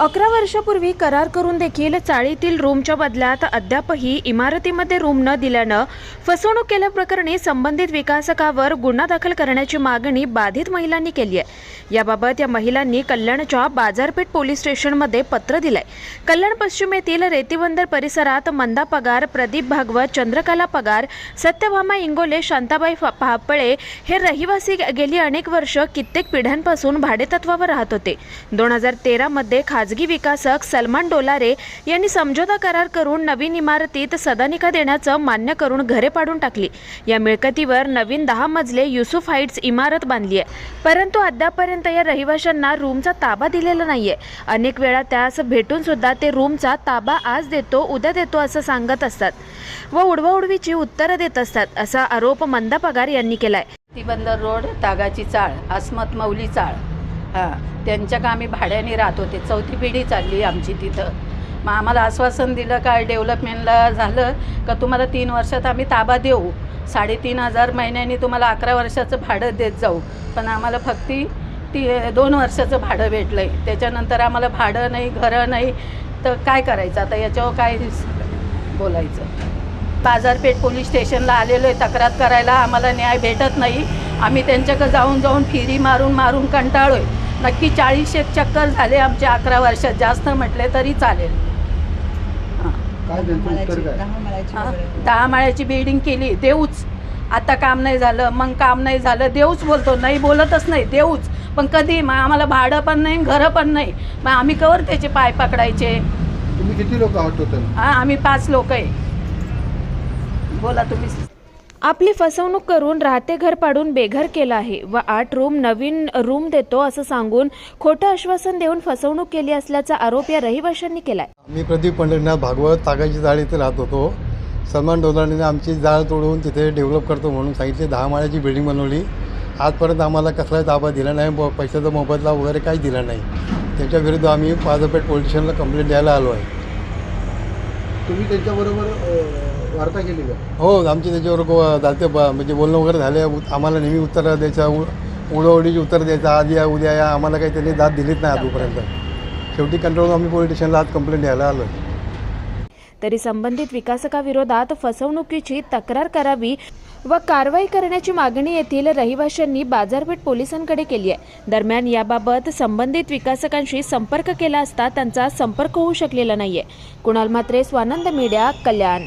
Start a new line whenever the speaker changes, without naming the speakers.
अकरा वर्षापूर्वी करार करून देखील चाळीतील रूमच्या बदल्यात अद्यापही इमारतीमध्ये रूम न दिल्यानं फसवणूक केल्याप्रकरणी संबंधित विकासकावर गुन्हा दाखल करण्याची मागणी बाधित महिलांनी केली आहे. याबाबत या महिलांनी कल्याणच्या बाजारपेठ पोलीस स्टेशनमध्ये पत्र दिलंय. कल्याण पश्चिमेतील रेतीबंदर परिसरात मंदा पगार प्रदीप भागवत चंद्रकला पगार सत्यभामा इंगोले शांताबाई पापळे हे रहिवासी गेली अनेक वर्ष कित्येक पिढ्यांपासून भाडेतत्वावर राहत होते. दोन हजार तेरामध्ये खाजगी विकासक सलमान डोलारे यांनी समझोता करार करून नवीन इमारतीत सदनिका देण्याचं मान्य करून घरे पाडून टाकली. या मिळकतीवर नवीन दहा मजले युसुफ हाईट्स इमारत बांधली आहे परंतु अद्यापर्यंत या रहिवाशांना रूमचा ताबा दिलेला नाहीये. अनेक वेळा त्यास भेटून सुद्धा ते रूमचा ताबा आज देतो उद्या देतो असं सांगत असतात व उडवाउडवीची उत्तरं देत असतात असा आरोप मंदा पगार यांनी केलाय.
बंदर रोड तागाची चाळ अस्मत मौली चाळ. हां त्यांच्या का आम्ही भाड्याने राहत होते. चौथी पिढी चालली आमची तिथं. मग आम्हाला आश्वासन दिलं काय डेव्हलपमेंटला झालं का? तुम्हाला तीन वर्षात आम्ही ताबा देऊ. साडेतीन हजार महिन्यांनी तुम्हाला अकरा वर्षाचं भाडं देत जाऊ. पण आम्हाला फक्त ती दोन वर्षाचं भाडं भेटलं आहे त्याच्यानंतर आम्हाला भाडं नाही घरं नाही. तर काय करायचं? आता याच्यावर काय बोलायचं? बाजारपेठ पोलीस स्टेशनला आलेलो आहे तक्रार करायला आम्हाला न्याय भेटत नाही. आम्ही त्यांच्याकडे जाऊन जाऊन फिरी मारून मारून कंटाळो आहे नक्की चाळीस एक चक्कर झाले आमच्या अकरा वर्षात. जास्त म्हटले तरी चालेल.
काय त्यांचं उत्तर काय?
हां. दहा माळ्याची बिल्डिंग केली देऊच. आता काम नाही झालं मग काम नाही झालं देऊच बोलतो. नाही बोलतच नाही देऊच. पण कधी? मग आम्हाला भाडं पण नाही घरं पण नाही. मग आम्ही कवर त्याचे पाय पकडायचे.
तुम्ही किती लोक आहात टोटल
हां आम्ही पाच लोक आहे. बोला तुम्ही.
आपली फसवणूक करून राहते घर पाडून बेघर केलं आहे. व आठ रूम नवीन रूम देतो असं सांगून खोटं आश्वासन देऊन फसवणूक केली असल्याचा आरोप या रहिवाशांनी केलाय.
मी प्रदीप पंढरीनाथ भागवत तागाची जाळ इथे राहत होतो. सलमान डोलाने आमची जाळ तोडून तिथे डेव्हलप करतो म्हणून सांगितले. दहा माळ्याची बिल्डिंग बनवली. आजपर्यंत आम्हाला कसलाही ताबा दिला नाही. ब पैशाचा मोबदला वगैरे काही दिला नाही. त्याच्या विरुद्ध आम्ही पाजपेठ पोलीस स्टेशनला कंप्लेंट द्यायला आलो आहे.
तुम्ही त्यांच्याबरोबर वार्ता केली का?
हो आमचे त्याच्यावर गो जाते ब म्हणजे बोलणं वगैरे झाले. आम्हाला नेहमी उत्तर द्यायचं उ उडवडीची उत्तर द्यायचं. आज या उद्या या आम्हाला काही त्यांनी दाद दिलीच नाही आजपर्यंत. शेवटी कंट्रोल आम्ही पोलीस स्टेशनला आज कंप्लेंट द्यायला आलो.
तरी संबंधित विकासकाविरोधात फसवणुकीची तक्रार करावी व कारवाई करण्याची मागणी येथील रहिवाशांनी बाजारपेठ पोलिसांकडे केली आहे. दरम्यान याबाबत संबंधित विकासकांशी संपर्क केला असता त्यांचा संपर्क होऊ शकलेला नाहीये. कुणाल म्हात्रे स्वानंद मीडिया कल्याण.